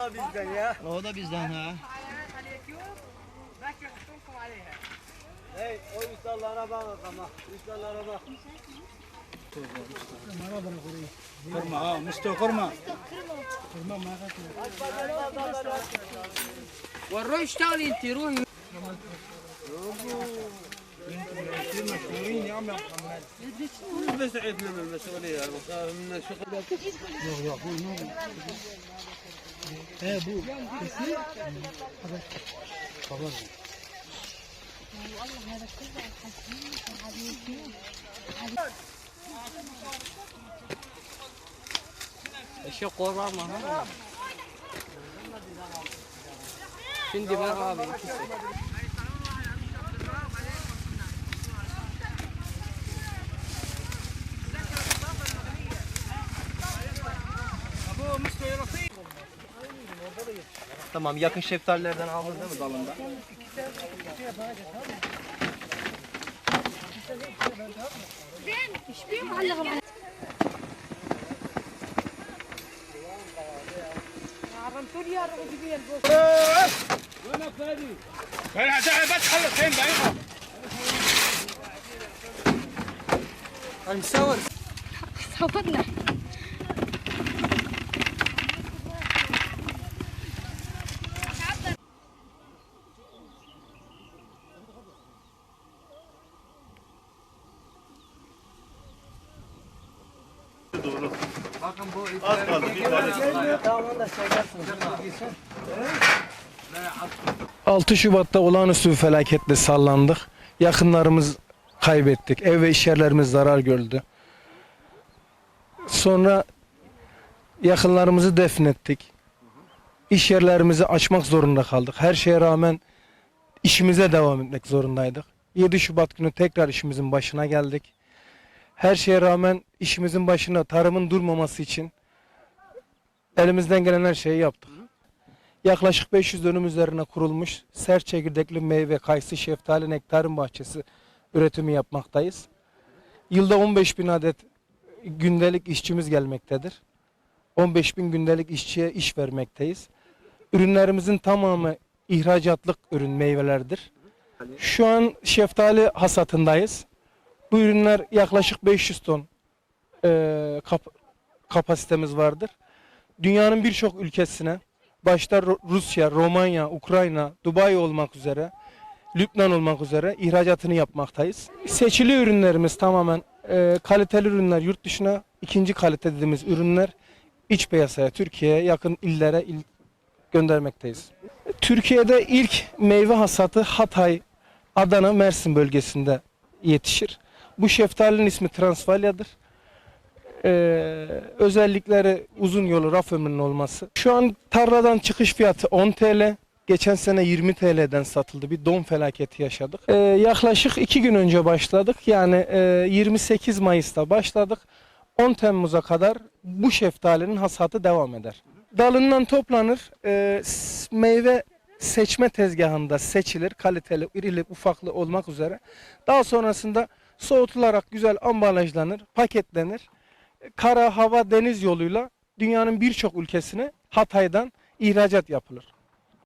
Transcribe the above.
bizden ya. O da bizden ha. Hey o insanlara bak ama. İnsanlara bak. Kurma ha, Mustafa kurma. والروح اشتغل انت روحي مشهورين يا عم يا محمد بس عيدنا من الشغل Eşek korkma ha. Şimdi ben abi ikisi. Tamam yakın şeftalilerden aldın değil mi dalında? Doğru. Bakın bu az kaldı bir tane. Tamam da çekersin. 6 Şubat'ta olağanüstü bir felaketle sallandık. Yakınlarımız kaybettik. Ev ve iş yerlerimiz zarar gördü. Sonra yakınlarımızı defnettik. İş yerlerimizi açmak zorunda kaldık. Her şeye rağmen işimize devam etmek zorundaydık. 7 Şubat günü tekrar işimizin başına geldik. Her şeye rağmen işimizin başına tarımın durmaması için elimizden gelen her şeyi yaptık. Yaklaşık 500 dönüm üzerine kurulmuş sert çekirdekli meyve, kayısı, şeftali, nektarin bahçesi üretimi yapmaktayız. Yılda 15 bin adet gündelik işçimiz gelmektedir. 15 bin gündelik işçiye iş vermekteyiz. Ürünlerimizin tamamı ihracatlık ürün meyvelerdir. Şu an şeftali hasatındayız. Bu ürünler yaklaşık 500 ton eee, kap- kapasitemiz vardır. Dünyanın birçok ülkesine başta Ru- Rusya, Romanya, Ukrayna, Dubai olmak üzere, Lübnan olmak üzere ihracatını yapmaktayız. Seçili ürünlerimiz tamamen e, kaliteli ürünler yurt dışına, ikinci kalite dediğimiz ürünler iç piyasaya, Türkiye'ye yakın illere il- göndermekteyiz. Türkiye'de ilk meyve hasatı Hatay, Adana, Mersin bölgesinde yetişir. Bu şeftalinin ismi Transvalya'dır. Ee, özellikleri uzun yolu raf ömrünün olması. Şu an tarladan çıkış fiyatı 10 TL. Geçen sene 20 TL'den satıldı. Bir don felaketi yaşadık. Ee, yaklaşık 2 gün önce başladık. Yani e, 28 Mayıs'ta başladık. 10 Temmuz'a kadar bu şeftalinin hasatı devam eder. Dalından toplanır. e, meyve seçme tezgahında seçilir. Kaliteli, irili, ufaklı olmak üzere. Daha sonrasında soğutularak güzel ambalajlanır, paketlenir kara, hava, deniz yoluyla dünyanın birçok ülkesine Hatay'dan ihracat yapılır.